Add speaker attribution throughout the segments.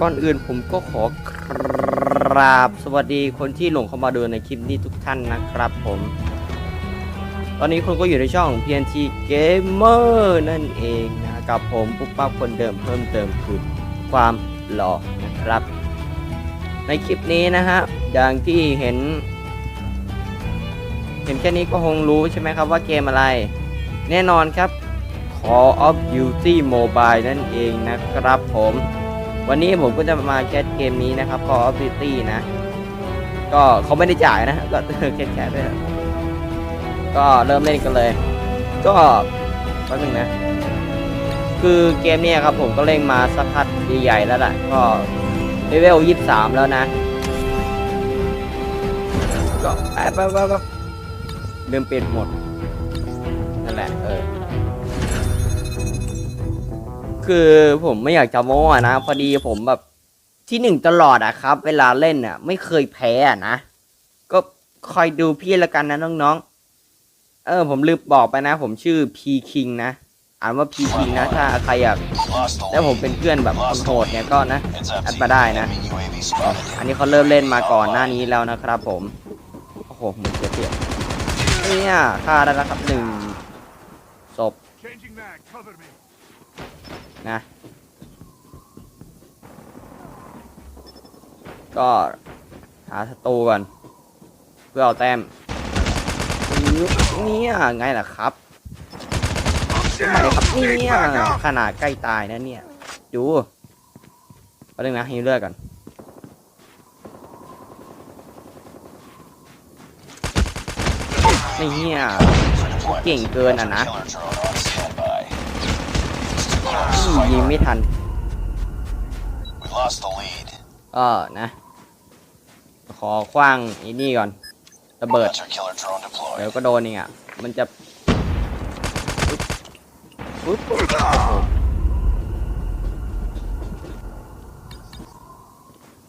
Speaker 1: ก่อนอื่นผมก็ขอกราบสวัสดีคนที่หลงเข้ามาดูในคลิปนี้ทุกท่านนะครับผม ตอนนี้คุณก็อยู่ในช่อง PNT Gamer นั่นเองนะกับผมปุ๊บปั๊บคนเดิมเพิ่มเติมคือความหล่อนะครับ ในคลิปนี้นะฮะอย่างที่เห็น เห็นแค่นี้ก็คงรู้ใช่ไหมครับว่าเกมอะไร แน่นอนครับ Call of Duty Mobile นั่นเองนะครับผม วันนี้ผมก็จะมาแคสเกมนี้นะครับ Call of Duty นะ ก็เขาไม่ได้จ่ายนะ ก็แค่แคสด้วยก็เริ่มเล่นกันเลย ก็แป๊บนึงนะ คือเกมเนี้ครับผมก็เล่นมาสักพักใหญ่ๆแล้วล่ะก็เลเวล23แล้วนะ ก็ไปไปไปไปเดิมเปลี่ยนหมดนั่นแหละเออ คือผมไม่อยากจะโม้อะนะ พอดีผมแบบที่หนึ่งตลอดอะครับ เวลาเล่นอะไม่เคยแพ้อะนะ ก็คอยดูพี่ละกันนะน้องๆ เออ ผมลืมบอกไปนะ ผมชื่อพีคิงนะอ่านว่าพีคิงนะ ถ้าใครอยากแล้วผมเป็นเพื่อนแบบคนโหดเนี่ยก็นะแอดมาได้นะ อันนี้เขาเริ่มเล่นมาก่อนหน้านี้แล้วนะครับผม โอ้โหหมุนเสียเปรียบเนี่ยฆ่าได้แล้วครับหนึ่งศพ นะ ก็หาศัตรูก่อน เพื่อเอาแต้มเนี่ยไงล่ะครับทำไมครับเนี่ยขนาดใกล้ตายนะเนี่ย ดูแป๊บนึงนะให้เลือกก่อนนี่เนี่ยเก่งเกินอะนะ ยิงไม่ทัน
Speaker 2: We lost the lead.
Speaker 1: ก็นะ ขอคว้างไอ้นี่ก่อนระเบิด
Speaker 2: Hunter killer drone
Speaker 1: เดี๋ยว
Speaker 2: deployed.
Speaker 1: ก็โดนนี่อะ มันจะปึ๊บปึ๊บปึ๊บโอ้โห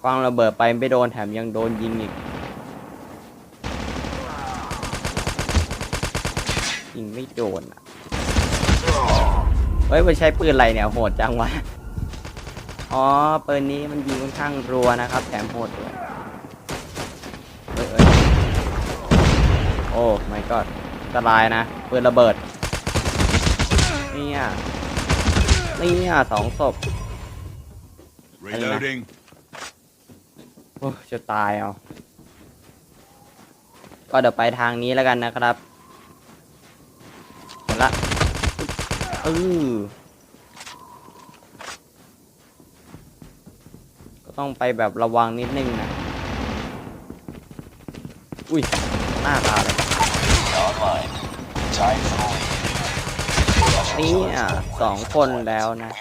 Speaker 1: คว้างระเบิดไปไม่โดนแถมยังโดนยิงอีก ยิงไม่โดนอะ เฮ้ยมันใช้ปืนอะไรเนี่ยโหดจังวะ อ๋อปืนนี้มันยิงค่อนข้างรัวนะครับ แถมโหดด้วยเอ้ยเอ้ยโอ้ไม่ก็อันตรายนะปืนระเบิด เนี่ยเนี่ยสองศพ
Speaker 3: Reloading.
Speaker 1: โอ้จะตายเอา ก็เดี๋ยวไปทางนี้แล้วกันนะครับหมดละเออก็ต้องไปแบบระวังนิดนึงนะ อุ้ย หน้าตาเลยนี่อะสองคนแล้วนะ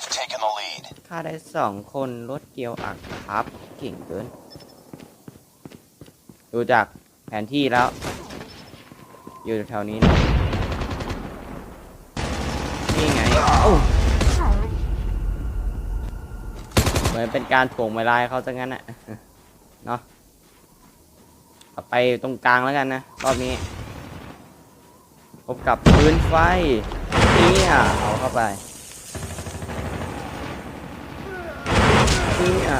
Speaker 1: ฆ่าได้สองคนรถเกียวอักครับ เก่งเกิน ดูจากแผนที่แล้ว อยู่แถวนี้นะนี่ไง เหมือนเป็นการถ่วงเวลาเขาซะงั้นน่ะเนาะไปตรงกลางแล้วกันนะรอบนี้ พบกับปืนไฟเนี่ยเอาเข้าไปเนี่ย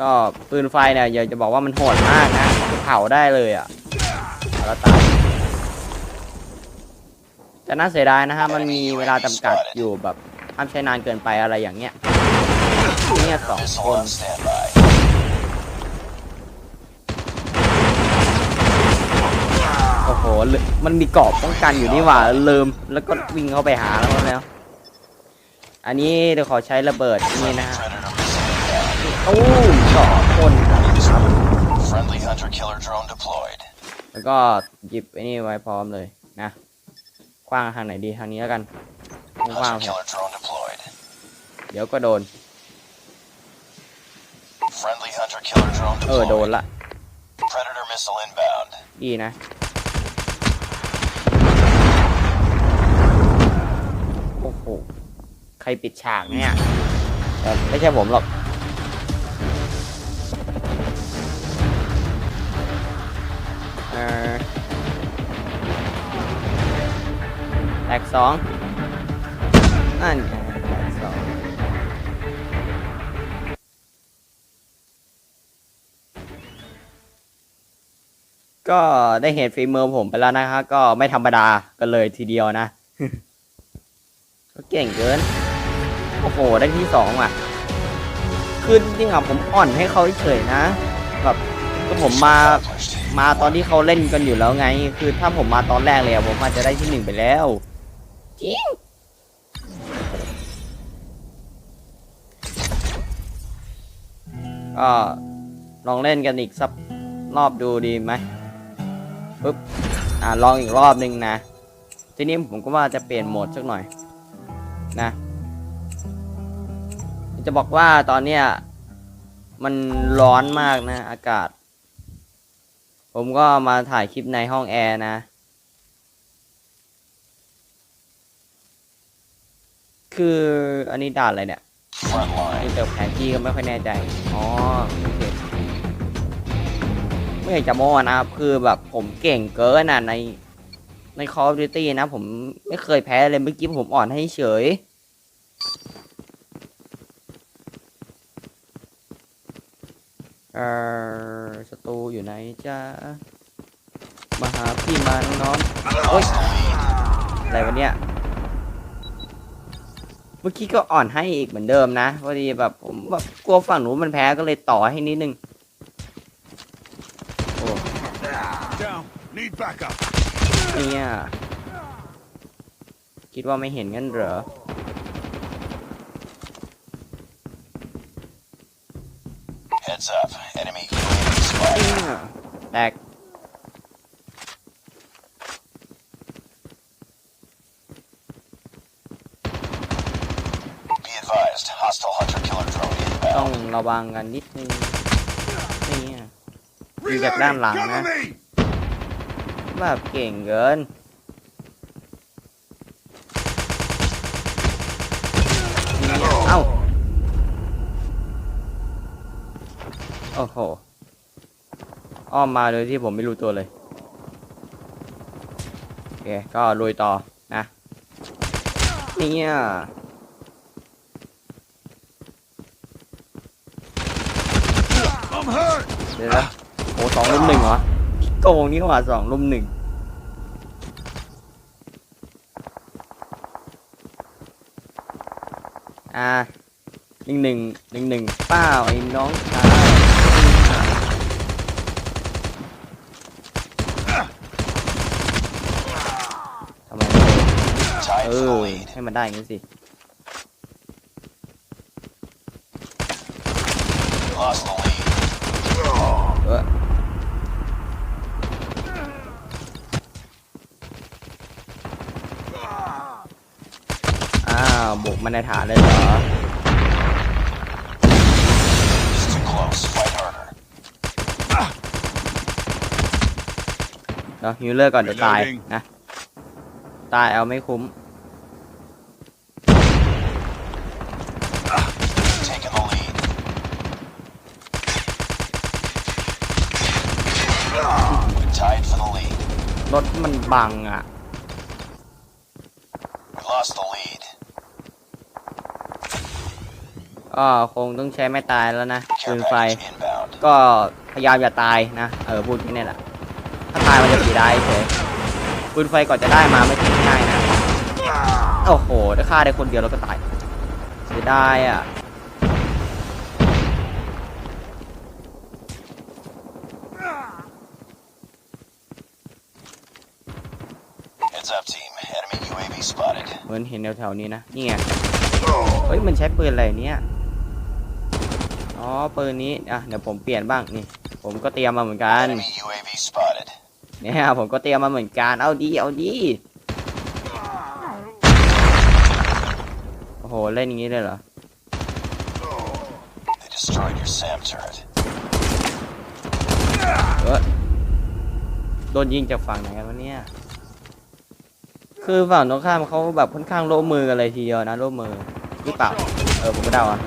Speaker 1: ก็ปืนไฟเนี่ยอยากจะบอกว่ามันโหดมากนะเผาได้เลยอะแล้วตาย แต่น่าเสียดายนะฮะมันมีเวลาจำกัดอยู่แบบห้ามใช้นานเกินไปอะไรอย่างเงี้ยเนี่ยสอง
Speaker 2: Missile
Speaker 1: คน
Speaker 2: on standby.
Speaker 1: โอ้โหลืมันมีกรอบป้องกันอยู่นี่หว่าลืมแล้วก็วิ่งเข้าไปหาแล้วแล้ว อันนี้เดี๋ยวขอใช้ระเบิดนี่นะฮะ
Speaker 2: Predator missile inbound.
Speaker 1: ตู้มสองคนครับ
Speaker 2: Friendly hunter killer drone deployed.
Speaker 1: แล้วก็หยิบไอ้นี่ไว้พร้อมเลยนะ คว้างทางไหนดีทางนี้แล้วกันคว้าง
Speaker 2: Hunter
Speaker 1: เถอะ
Speaker 2: killer drone deployed.
Speaker 1: เดี๋ยวก็โดน
Speaker 2: Friendly hunter killer drone
Speaker 1: เออ โดน
Speaker 2: deployed.
Speaker 1: ละ
Speaker 2: Predator missile inbound.
Speaker 1: ดีนะ โอ้โห ใครปิดฉากเนี่ยเออไม่ใช่ผมหรอก ท็กสองอันแท็ก็ได้เห็นฟีมือผมไปแล้วนะครับก็ไม่ธรรมดากันเลยทีเดียวนะ ก็เก่งเกิน โอ้โห ได้ที่สองอะ คือจริงๆผมอ่อนให้เขาเฉยนะ แบบก็ผมมา มาตอนที่เขาเล่นกันอยู่แล้วไง คือถ้าผมมาตอนแรกเลยผมอาจจะได้ที่หนึ่งไปแล้ว จริงก็ลองเล่นกันอีกสักรอบดูดีไหมปึ๊บอ่าลองอีกรอบหนึ่งนะ ทีนี้ผมก็ว่าจะเปลี่ยนโหมดสักหน่อย นะ จะบอกว่าตอนเนี้ยมันร้อนมากนะ อากาศ ผมก็มาถ่ายคลิปในห้องแอร์นะ คืออันนี้ด่านอะไรเนี่ย
Speaker 2: Front
Speaker 1: ไอ
Speaker 2: line.
Speaker 1: เติมแผนที่ก็ไม่ค่อยแน่ใจ อ๋อโอเคไม่อยากจะโม้นะครับ คือแบบผมเก่งเกินอะในใน Call of Duty นะ ผมไม่เคยแพ้เลยเมื่อกี้ผมอ่อนให้เฉย เออศัตรูอยู่ไหนจ้ามาหาพี่มาน้องๆโอ๊ยอะไรวะเนี่ย มื่อกี้ก็อ่อนให้อีกเหมือนเดิมนะพอดีแบบผมแบบกลัวฝั่งหนูนมันแพ้ก็เลยต่อให้นิดนึงโอ้
Speaker 3: Down. Need backup.
Speaker 1: เนี่ยคิดว่าไม่เห็นงั้นเหรอ
Speaker 2: Heads up. Enemy UAV spotted.
Speaker 1: เนี่ยแตก
Speaker 2: Be advised. Hostile hunter killer drone
Speaker 1: ต้อง
Speaker 2: inbound.
Speaker 1: ระวังกันนิดนึงนี่ย You got down lang,
Speaker 3: Cover
Speaker 1: eh?
Speaker 3: me.
Speaker 1: แบบเก่งเกินเอ้าโอ้โหอ้อมมาโดยที่ผมไม่รู้ตัวเลยโอเคก็ลุยต่อนะเนี่ย เดี๋ยวนะโอ้สองลุมหนึ่งเหรอพี่โกงนี่หว่าสองลุมหนึ่งอ่าหนึ่งหนึ่งหนึ่งหนึ่งเป้าไอ้น้องชายทำไมเออให้มันได้อย่างนี้สิ
Speaker 2: Lost the lead.
Speaker 1: เอออ้าวบุกมาในฐานเลยเหรอ
Speaker 2: It's too close. Fight harder.
Speaker 1: เดี๋ยวฮิวเลอร์ก่อนเดี๋ยวตาย
Speaker 3: Reloading
Speaker 1: นะ ตายเอาไม่คุ้ม
Speaker 2: Taking the lead. We tied for the lead.
Speaker 1: รถมันบังอะ
Speaker 2: We lost the lead.
Speaker 1: ก็คงต้องใช้ไม่ตายแล้วนะปื
Speaker 2: Care
Speaker 1: นไฟ
Speaker 2: package inbound.
Speaker 1: ก็พยายามอย่าตายนะ เออพูดแค่นี้แหละถ้าตายมันจะเสียดายเฉยปืนไฟก่อนจะได้มาไม่ใช่ง่ายนะ โอ้โหได้ฆ่าได้คนเดียวแล้วก็ตายเสียดายอะ
Speaker 2: Heads up, team. Enemy UAV spotted.
Speaker 1: เหมือนเห็นแถวๆนี้นะ นี่ไง เฮ้ย มันใช้ปืนอะไรเนี่ย อ๋อปืนนี้อะเดี๋ยวผมเปลี่ยนบ้างนี่ ผมก็เตรียมมาเหมือนกัน
Speaker 2: Enemy UAV spotted.
Speaker 1: เนี่ยผมก็เตรียมมาเหมือนกัน เอาดีเอาดีโอ้โหเล่นอย่างนี้เลยเหรอ
Speaker 2: They destroyed your SAM turret.
Speaker 1: เออโดนยิงจากฝั่งไหนกันวะเนี่ยคือฝั่งตรงข้ามเขาแบบค่อนข้างโล่มือกันเลยทีเดียวนะโล่มือหรือเปล่าเออผมก็เดาอะ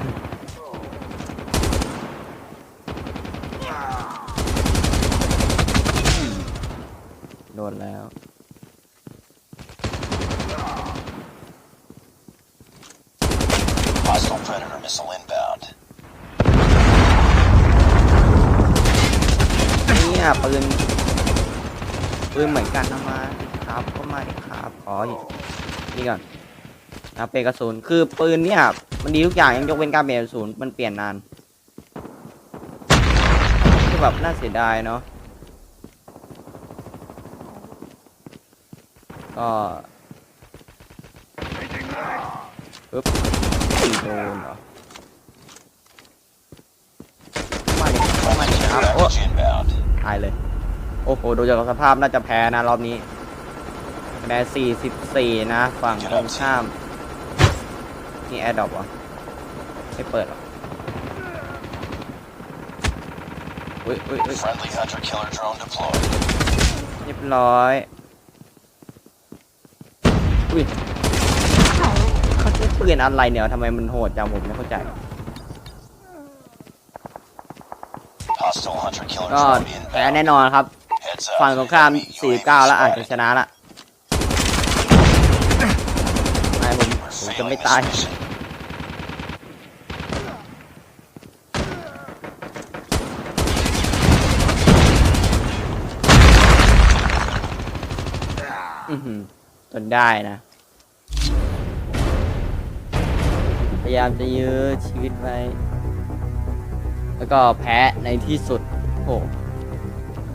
Speaker 1: นแล้ว
Speaker 2: Hostile Predator missile inbound.
Speaker 1: เนี่ยปืนปืนเหมือนกันนะมาดิครับก็มาดิครับขอนี่ก่อนนะเปลกระสุนคือปืนเนี่ยมันดีทุกอย่างยังยกเว้นการเปลี่ยนกระสุนมันเปลี่ยนนานคือแบบน่าเสียดายเนาะ ก็ปึ๊บตีโดนเหรอมาดิมาดิครับโอ้
Speaker 2: Package inbound.
Speaker 1: ตายเลย โอ้โหดูจากสภาพน่าจะแพ้นะรอบนี้คะแนน44 นะ ฝั่งตรงข้าม นี่แอร์ดรอปวะไม่เปิดหรออุ้ยอุ้ยอุ้ย
Speaker 2: Friendly hunter killer drone deployed.
Speaker 1: เรียบร้อย อุ้ยเขาใช้ปืนอะไรเนี่ยทำไมมันโหดจังผมไม่เข้าใจ
Speaker 2: Hostile hunter killer
Speaker 1: ก็
Speaker 2: drone
Speaker 1: แพ้
Speaker 2: inbound.
Speaker 1: แน่นอนครับ
Speaker 2: Heads
Speaker 1: ฝั่ง
Speaker 2: up.
Speaker 1: ตรงข้าม
Speaker 2: Enemy
Speaker 1: 49 แล้ว
Speaker 2: UAV
Speaker 1: อาจจะ
Speaker 2: spotted.
Speaker 1: ชนะละไม่ผม
Speaker 2: We're
Speaker 1: ผมจะ
Speaker 2: failing
Speaker 1: ไม่
Speaker 2: this
Speaker 1: ตาย
Speaker 2: mission.
Speaker 1: อื้อหือจนได้นะ ยายามจะยื้อชีวิตไว้ แล้วก็แพ้ในที่สุด โอ้โห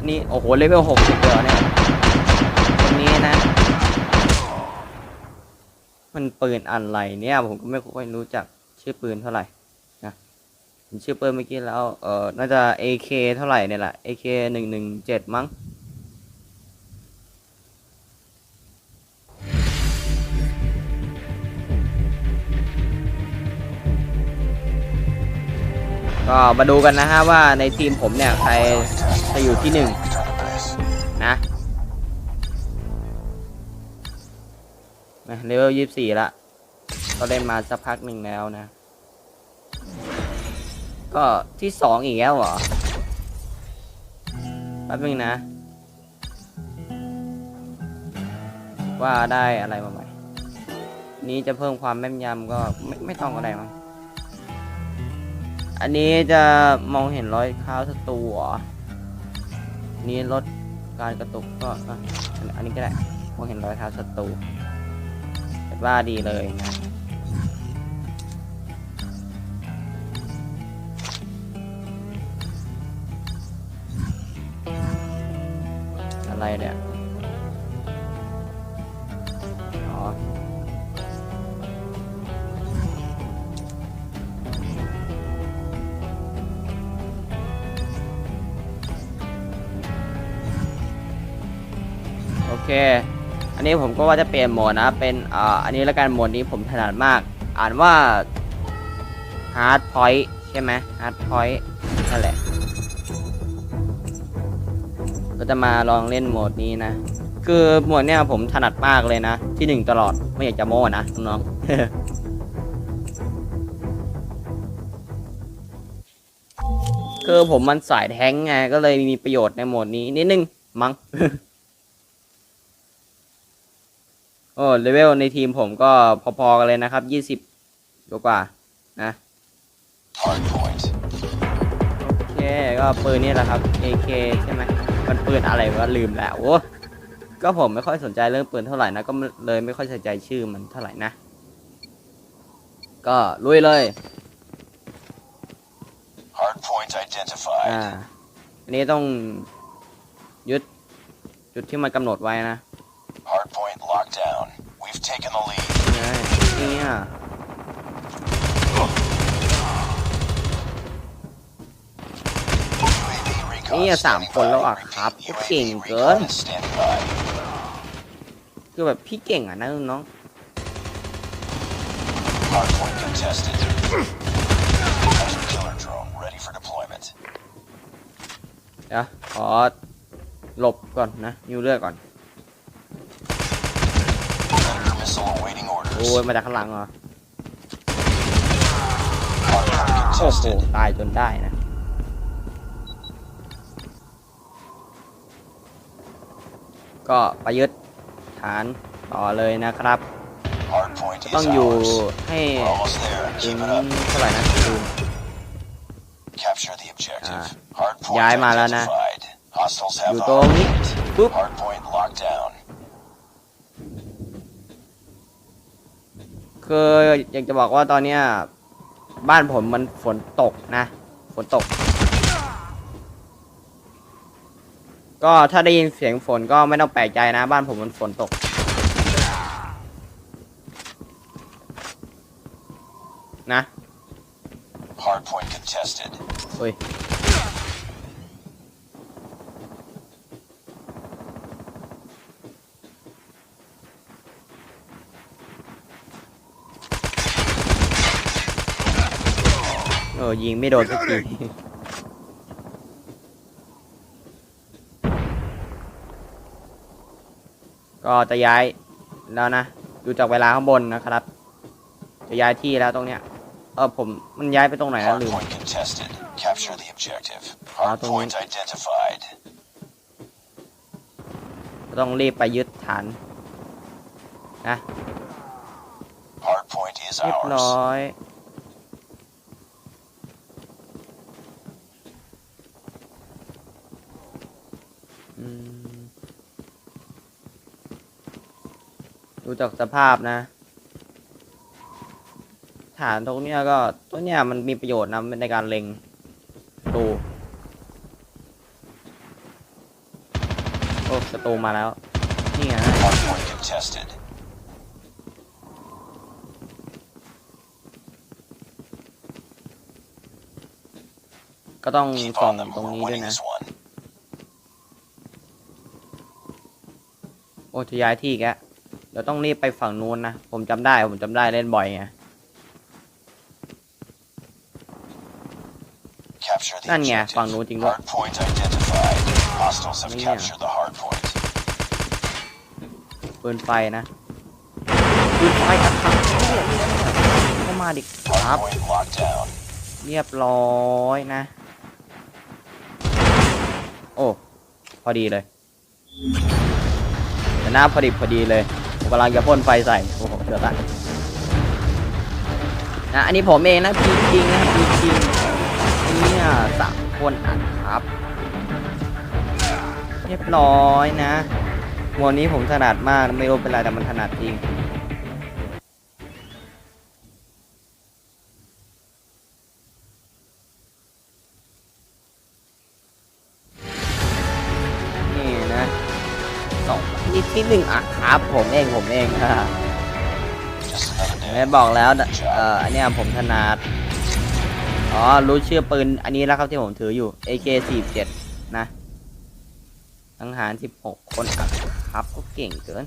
Speaker 1: นนี่โอ้โหเลเวลหกสิบเดียวเนี่ยตรงนี้นะ มันปืนอะไรเนี่ย ผมก็ไม่ค่อยรู้จักชื่อปืนเท่าไหร่นะผมชื่อปืนเมื่อกี้แล้ว เออน่าจะ AK เท่าไหร่เนี่ยแหละ AK หนึ่งหนึ่งเจ็ดมั้ง ก็มาดูกันนะฮะว่าในทีมผมเนี่ยใครจะอยู่ที่หนึ่ง
Speaker 2: Return to base.
Speaker 1: นะเลเวลยี่สี่ละก็เล่นมาสักพักหนึ่งแล้วนะ ก็ที่สองอีกแล้วเหรอแป๊บนึงนะ ว่าได้อะไรมาใหม่นี้จะเพิ่มความแม่นยำก็ไม่ไม่ต้องอะไรมั้ง อันนี้จะมองเห็นรอยเท้าศัตรูเหรอนี่ลดการกระตุกก็อะอันนี้ก็ได้มองเห็นรอยเท้าศัตรูว่าดีเลยนะอะไรเนี่ย นนี้ผมก็ว่าจะเปลี่ยนโหมดนะ เป็นอ่าอันนี้แล้วกันโหมดนี้ผมถนัดมาก อ่านว่า hard point ใช่ไหม hard point นั่นแหละ ก็จะมาลองเล่นโหมดนี้นะ คือโหมดเนี้ยผมถนัดมากเลยนะ ที่หนึ่งตลอด ไม่อยากจะโม้นะน้องคือผมมันสายแท้งไง ก็เลยมีประโยชน์ในโหมดนี้นิดนึงมั้ง โอ้เลเวลในทีมผมก็พอๆกันเลยนะครับยี่สิบกว่านะ โอเค ก็ปืนนี่แหละครับ AK ใช่ไหมมันปืนอะไรวะลืมแล้วโอ้ก็ผมไม่ค่อยสนใจเรื่องปืนเท่าไหร่นะ ก็เลยไม่ค่อยใส่ใจชื่อมันเท่าไหร่นะ ก็ลุยเลย อ่า อันนี้ต้องยึดจุดที่มันกำหนดไว้นะ
Speaker 2: Hard point locked down. We've taken the lead.
Speaker 1: นี่ไงเนี่ย
Speaker 2: UAV recon
Speaker 1: นี่สาม
Speaker 2: standing
Speaker 1: คนแล้ว
Speaker 2: by.
Speaker 1: อะครับ
Speaker 2: Repeat,
Speaker 1: เก่ง
Speaker 2: UAV
Speaker 1: เกิน
Speaker 2: recon is standing by.
Speaker 1: คือแบบพี่เก่งอะนะน้อง
Speaker 2: Hard point contested. Hunter killer drone ready for deployment.
Speaker 1: เดี๋ยวขอหลบก่อนนะนิวเลือดก่อน
Speaker 2: Predator missile awaiting
Speaker 1: โอ้
Speaker 2: orders.
Speaker 1: ยมาจากข้างหลังเหรอ
Speaker 2: Hard point
Speaker 1: โอ้โห
Speaker 2: contested.
Speaker 1: ตายจนได้นะ ก็ประยึดฐานต่อเลยนะครับ
Speaker 2: Hard point
Speaker 1: ต้อง
Speaker 2: is
Speaker 1: อยู่
Speaker 2: ours.
Speaker 1: ให้
Speaker 2: We're almost there.
Speaker 1: ถึง
Speaker 2: Keep it up.
Speaker 1: เท่าไหร่นะดู
Speaker 2: Capture the objective.
Speaker 1: Ah.
Speaker 2: Hard point
Speaker 1: ย้ายมาแล้วนะ
Speaker 2: identified. Hostiles
Speaker 1: อ
Speaker 2: have
Speaker 1: ยู่
Speaker 2: the
Speaker 1: ตรง
Speaker 2: hard
Speaker 1: นี้
Speaker 2: point.
Speaker 1: ปุ๊บ
Speaker 2: Hard point
Speaker 1: คืออยากจะบอกว่าตอนเนี้ยบ้านผมมันฝนตกนะ ฝนตก ก็ถ้าได้ยินเสียงฝนก็ไม่ต้องแปลกใจนะ บ้านผมมันฝนตก นะ
Speaker 2: Hardpoint contested.
Speaker 1: เฮ้ย ออยิงไม่โดนสักทีก็จะย้ายแล้วนะดูจากเวลาข้างบนนะครับ จะย้ายที่แล้วตรงเนี้ยเออผมมันย้ายไปตรงไหนแล้วลืม
Speaker 2: Hardpoint contested. Capture the objective.
Speaker 1: Ah, don't
Speaker 2: Hardpoint identified.
Speaker 1: ก็ต้องรีบไปยึดฐานนะ
Speaker 2: Hardpoint is
Speaker 1: เรียบ
Speaker 2: ours.
Speaker 1: ร้อย ดูจากสภาพนะ ฐานตรงเนี้ยก็ตัวเนี้ยมันมีประโยชน์นะในการเล็งตูโอ้ศัตรูมาแล้ว นี่ไง
Speaker 2: Hardpoint contested.
Speaker 1: ก็ต้อง
Speaker 2: Keep
Speaker 1: ส่อง
Speaker 2: on them.
Speaker 1: ตรง
Speaker 2: We're
Speaker 1: นี้ด้วย
Speaker 2: winning
Speaker 1: นะ
Speaker 2: this one.
Speaker 1: โอ้จะย้ายที่อีกแกะ เดี๋ยวต้องรีบไปฝั่งนู้นนะ ผมจำได้ ผมจำได้เล่นบ่อยไง
Speaker 2: Capture the
Speaker 1: นั่นไง
Speaker 2: objective.
Speaker 1: ฝั่งนู้นจริงด้วย
Speaker 2: Hardpoint identified. Hostiles have
Speaker 1: Yeah.
Speaker 2: captured the hardpoint.
Speaker 1: ปืนไฟนะปืนไฟอัดครับก็มาดิครับ
Speaker 2: Hardpoint locked down.
Speaker 1: เรียบร้อยนะ โอ้ พอดีเลยแต่หน้าพอดีพอดีเลยผม กำลังจะพ่นไฟใส่ โอ้โหเดือดละนะอันนี้ผมเองนะพีจริงนะพีจริงเนี่ยสามคนอัดครับ เรียบร้อยนะวันนี้ผมถนัดมากไม่รู้เป็นไรแต่มันถนัดจริง องนี่ที่หนึ่งอะครับผมเองผมเองค่ะไม่บอกแล้วเอ่ออันนี้ผมถนัดอ๋อรู้ชื่อปืนอันนี้แล้วครับที่ผมถืออยู่ AK 47 นะสังหาร 16 คนอัดครับก็เก่งเกิน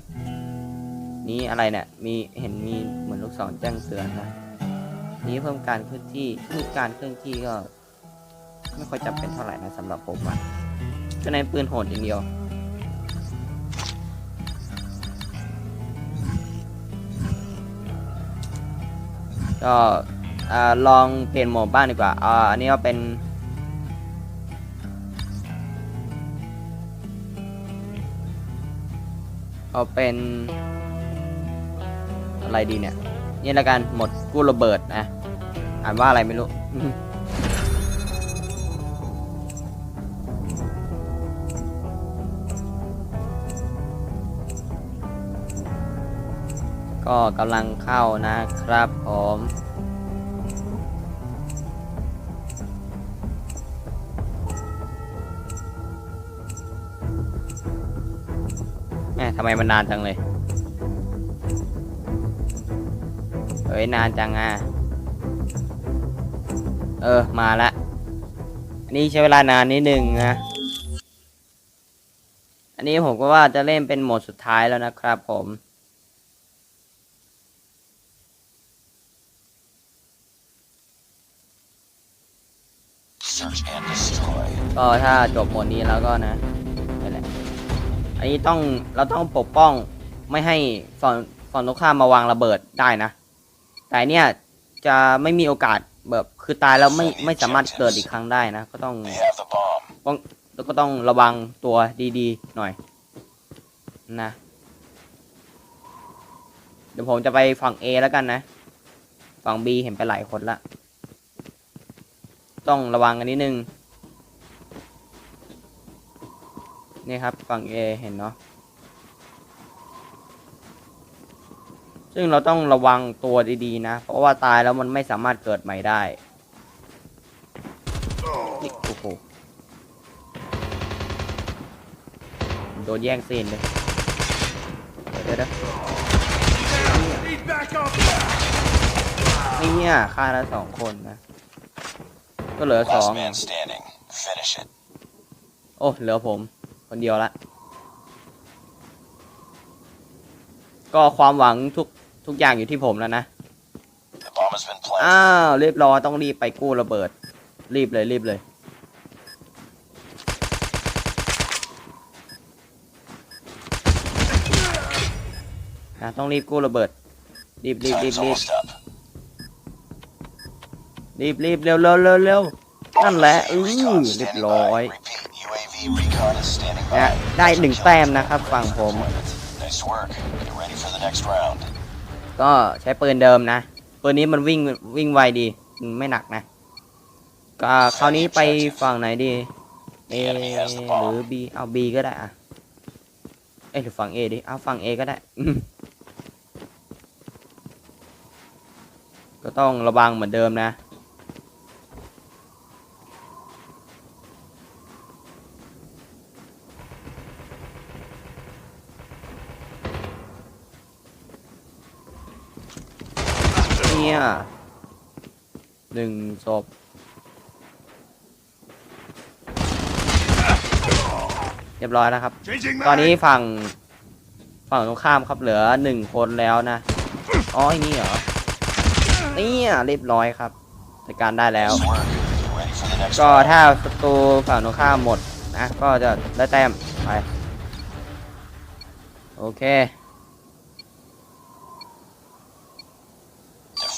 Speaker 1: นี่อะไรเนี่ยมีเห็นมีเหมือนลูกศรแจ้งเตือนนะนี้เพิ่มการเคลื่อนที่เพิ่มการเคลื่อนที่ก็ ไม่ค่อยจำเป็นเท่าไหร่นะสำหรับผมอะก็ในปืนโหดอย่างเดียว ก็ลองเปลี่ยนโหมดบ้างดีกว่าอ่าอันนี้ก็เป็นเอาเป็นอะไรดีเนี่ย นี่ละกันหมดกู้ระเบิดนะ อ่านว่าอะไรไม่รู้ ก็กำลังเข้านะครับผมแม่ทำไมมันนานจังเลย เฮ้ย นานจังอะ เออ มาละ อันนี้ใช้เวลานานนิดนึงนะ อันนี้ผมก็ว่าจะเล่นเป็นโหมดสุดท้ายแล้วนะครับผม ก็ถ้าจบโหมดนี้แล้วก็นะนี่นแหละอันนี้ต้องเราต้องปกป้องไม่ให้ฝั่งฝั่งตรงข้ามมาวางระเบิดได้นะ แต่เนี่ยจะไม่มีโอกาสแบบคือตายแล้วไม่ไม่สามารถเกิดอีกครั้งได้นะ ก็ต้อง
Speaker 2: They have the bomb.
Speaker 1: ต้องแล้วก็ต้องระวังตัวดีๆ หน่อย นะ เดี๋ยวผมจะไปฝั่ง A แล้วกันนะ ฝั่ง B เห็นไปหลายคนละ ต้องระวังกันนิดนึง นี่ครับฝั่ง A เห็นเนาะซึ่งเราต้องระวังตัวดีๆนะ เพราะว่าตายแล้วมันไม่สามารถเกิดใหม่ได้นี่โอ้โหโดนแย่งซีนเลยเดี๋ยวเดี๋ยว
Speaker 3: Need backup.
Speaker 1: นี่เนี่ยฆ่าแล้วสองคนนะ ก็เหลือสอง
Speaker 2: Last man standing. Finish it.
Speaker 1: โอ้เหลือผม คนเดียวละ ก็ความหวังทุกทุกอย่างอยู่ที่ผมแล้วนะ
Speaker 2: The bomb has been planted.
Speaker 1: อ้าวเรียบร้อยต้องรีบไปกู้ระเบิด รีบเลยรีบเลย นะต้องรีบกู้ระเบิด รีบรีบรีบ
Speaker 2: Time's
Speaker 1: รีบ
Speaker 2: almost up.
Speaker 1: รีบรีบเร็วเร็วเร็วเร็วนั่นแหละ อือ
Speaker 2: Recon
Speaker 1: เรียบ
Speaker 2: standing
Speaker 1: ร้อย นะ
Speaker 2: by.
Speaker 1: ได้หนึ่งแต้มนะครับฝั่งผม
Speaker 2: Nice work. Get ready for the next round.
Speaker 1: ก็ใช้ปืนเดิมนะปืนนี้มันวิ่งวิ่งไวดีมันไม่หนักนะก็คราวนี้ไปฝั่งไหนดี A หรือ B เอา B ก็ได้อะเอ้ยหรือฝั่ง A ดิเอาฝั่ง A ก็ได้อืมก็ต้องระวังเหมือนเดิมนะ เนี่ยหนึ่งศพเรียบร้อยแล้วครับ
Speaker 3: Changing
Speaker 1: ตอนนี้
Speaker 3: mag.
Speaker 1: ฝั่งฝั่งตรงข้ามครับเหลือหนึ่งคนแล้วนะอ๋อไอ้นี่เหรอเนี่ยเรียบร้อยครับจัดการได้แล้ว
Speaker 2: Nice work. Get ready for the next
Speaker 1: ก็
Speaker 2: round.
Speaker 1: ถ้าศัตรูฝั่งตรงข้ามหมดนะ ก็จะได้แต้มไป โอเค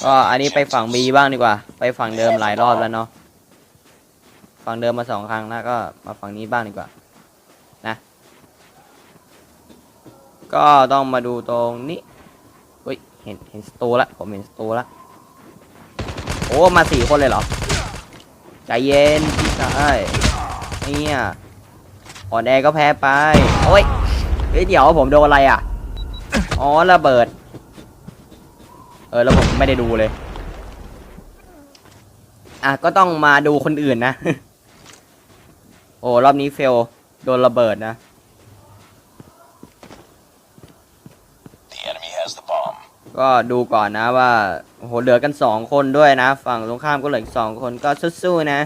Speaker 1: ก็อันนี้ไปฝั่ง B บ้างดีกว่า ไปฝั่งเดิมหลายรอบแล้วเนาะฝั่งเดิมมาสองครั้งแล้วก็มาฝั่งนี้บ้างดีกว่า นะ ก็ต้องมาดูตรงนี้เฮ้ยเห็นเห็นสตูละผมเห็นสตูละโอ้มาสี่คนเลยเหรอใจเย็นพี่ชายเนี่ยอ่อนแอก็แพ้ไปโอ้ยเฮ้ยเดี๋ยวผมโดนอะไรอะอ๋อระเบิด เออแล้วผมไม่ได้ดูเลย อะก็ต้องมาดูคนอื่นนะ โอ้รอบนี้เฟลโดนระเบิดนะ
Speaker 2: The enemy has the bomb.
Speaker 1: ก็ดูก่อนนะว่าโอ้โหเหลือกันสองคนด้วยนะ ฝั่งตรงข้ามก็เหลืออีกสองคนก็สู้ๆนะ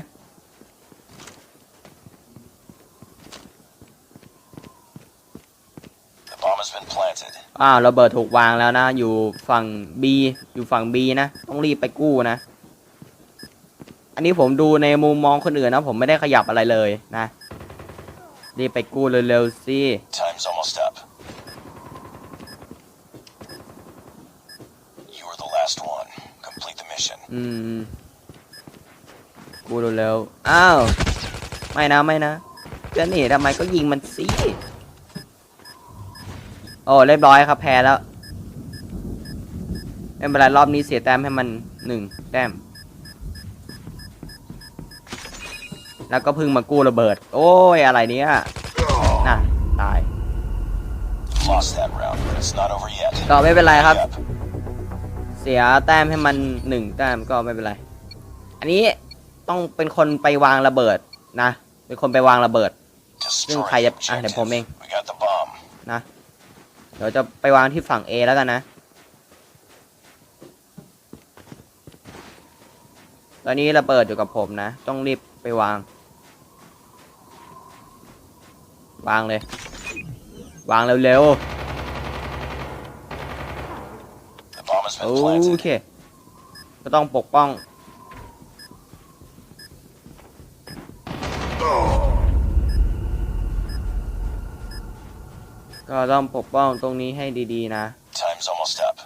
Speaker 1: อ้าวระเบิดถูกวางแล้วนะ อยู่ฝั่ง B อยู่ฝั่ง B นะ ต้องรีบไปกู้นะ อันนี้ผมดูในมุมมองคนอื่นนะ ผมไม่ได้ขยับอะไรเลยนะ รีบไปกู้เร็วๆสิ
Speaker 2: Time's almost up. You are the last one. Complete the mission.
Speaker 1: อืมกู้เร็วๆอ้าว ไม่นะ ไม่นะจะหนีทำไมก็ยิงมันสิ โอ้เรียบร้อยครับแพ้แล้วไม่เป็นไรรอบนี้เสียแต้มให้มันหนึ่งแต้ม แล้วก็เพึ่งมากู้ระเบิด โอ้ย อะไรเนี้ยน่ะ ตาย
Speaker 2: Lost that round, but it's not over yet.
Speaker 1: ก็ไม่เป็นไรครับ
Speaker 2: Hurry up.
Speaker 1: เสียแต้มให้มันหนึ่งแต้มก็ไม่เป็นไร อันนี้ต้องเป็นคนไปวางระเบิดนะ เป็นคนไปวางระเบิด
Speaker 2: Destroy
Speaker 1: khai
Speaker 2: the
Speaker 1: up- ah, để ผมเอง
Speaker 2: objective. We got the bomb.
Speaker 1: นะ เดี๋ยวจะไปวางที่ฝั่ง A แล้วกันนะ ตอนนี้ระเบิดอยู่กับผมนะ ต้องรีบไปวาง วางเลย วางเร็ว
Speaker 2: The bomb has
Speaker 1: ๆ
Speaker 2: been
Speaker 1: โอ
Speaker 2: planted.
Speaker 1: เค ก็ต้องปกป้อง ก็ต้องปกป้องตรงนี้ให้ดีๆนะ
Speaker 2: Time's almost up.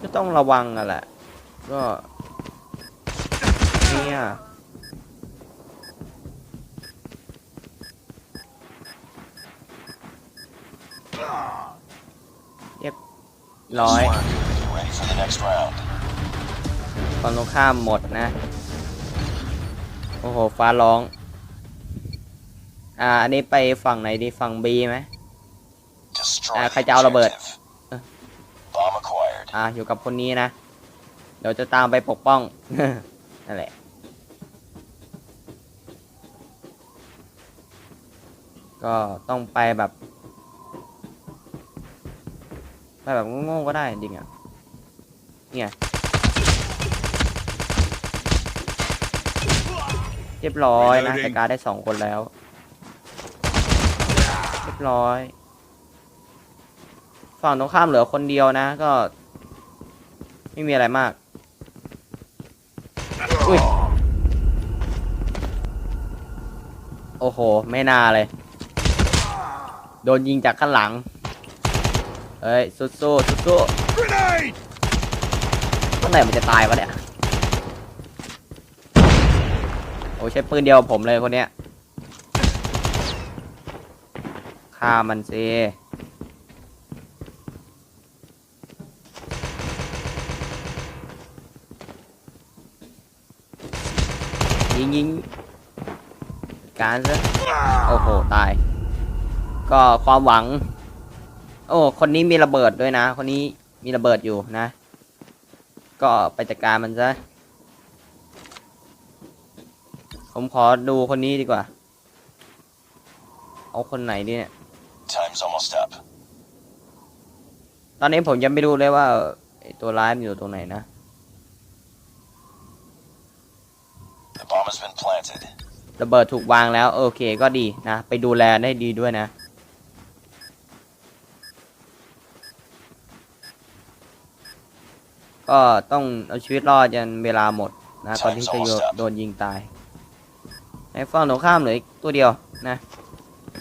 Speaker 1: ก็ต้องระวังอะแหละ ก็เนี่ยเรียบร้อย
Speaker 2: Nice work. Get ready for the next round.
Speaker 1: ฝั่งตรงข้ามหมดนะ โอ้โห ฟ้าร้อง อ่า อันนี้ไปฝั่งไหนดี ฝั่ง B ไหม
Speaker 2: Destroy Destroy
Speaker 1: Ah,
Speaker 2: the
Speaker 1: khai chào là bệt.
Speaker 2: objective. Bomb acquired.
Speaker 1: อะอยู่กับคนนี้นะ เดี๋ยวจะตามไปปกป้อง นั่นแหละ ก็ต้องไปแบบ ไปแบบโง่ๆก็ได้จริงอะ เนี่ยเรียบร้อยนะ
Speaker 3: Reloading
Speaker 1: แต่การได้สองคนแล้วเร้อย ฝั่งตรงข้ามเหลือคนเดียวนะ ก็ ไม่มีอะไรมากอุ้ยโอ้โห ไม่น่าเลย โดนยิงจากข้างหลัง เฮ้ยสู้สู้สู้สู้
Speaker 3: Grenade!
Speaker 1: เมื่อไหร่มันจะตายวะเนี่ย โอ้ใช้ปืนเดียวผมเลยคนเนี้ย ฆ่ามันสิยิงยิงการซะโอ้โห ตาย ก็ความหวัง โอ้ คนนี้มีระเบิดด้วยนะ คนนี้มีระเบิดอยู่นะ ก็ไปจัดการมันซะ ผมขอดูคนนี้ดีกว่า เอาคนไหนดีเนี่ย
Speaker 2: Time's almost up.
Speaker 1: ตอนนี้ผมยังไม่รู้เลยว่าไอ้ตัวร้ายมันอยู่ตรงไหนนะ
Speaker 2: The bomb has been planted.
Speaker 1: ระเบิดถูกวางแล้ว โอเคก็ดีนะ ไปดูแลได้ดีด้วยนะ ก็ต้องเอาชีวิตรอดจนเวลาหมดนะก่อนที่จะโยโดนยิงตาย ในฝั่งตรงข้ามเหลืออีกตัวเดียวนะ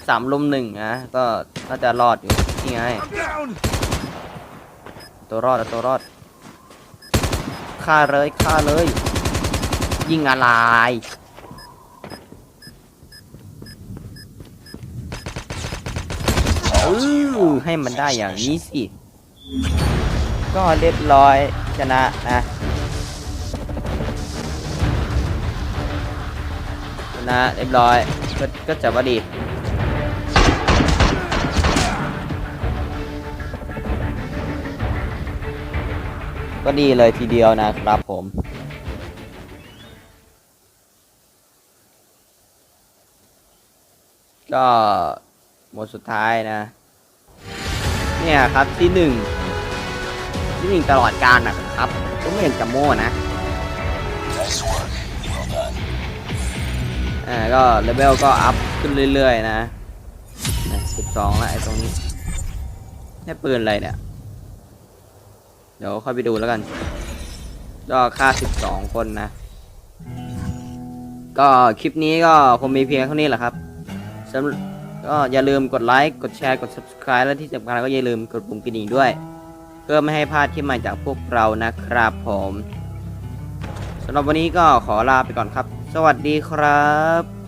Speaker 1: สามลุมหนึ่งนะก็น่าจะรอดอยู่นี่ไงตัวรอดตัวรอดฆ่าเลยฆ่าเลย ยิงอะไรเออให้มันได้อย่างนี้สิ ก็เรียบร้อยชนะนะชนะเรียบร้อยก็ก็จะว่าดี ก็ดีเลยทีเดียวนะครับผม ก็หมดสุดท้ายนะ เนี่ยครับที่หนึ่งที่หนึ่งตลอดการนะครับ ก็ไม่เห็นจะโม่นะอ่าก็เลเวลก็อัพขึ้นเรื่อยๆนะสิบสองละไอ้ตรงนี้ได้ปืนอะไรเนี่ย เดี๋ยวค่อยไปดูแล้วกัน ก็ค่าสิบสองคนนะ ก็คลิปนี้ก็คงมีเพียงเท่านี้แหละครับก็อย่าลืมกดไลค์ กดแชร์ กด subscribe และที่สำคัญก็อย่าลืมกดปุ่มกระดิ่งด้วย เพื่อไม่ให้พลาดคลิปใหม่จากพวกเรานะครับผมสำหรับวันนี้ก็ขอลาไปก่อนครับ สวัสดีครับ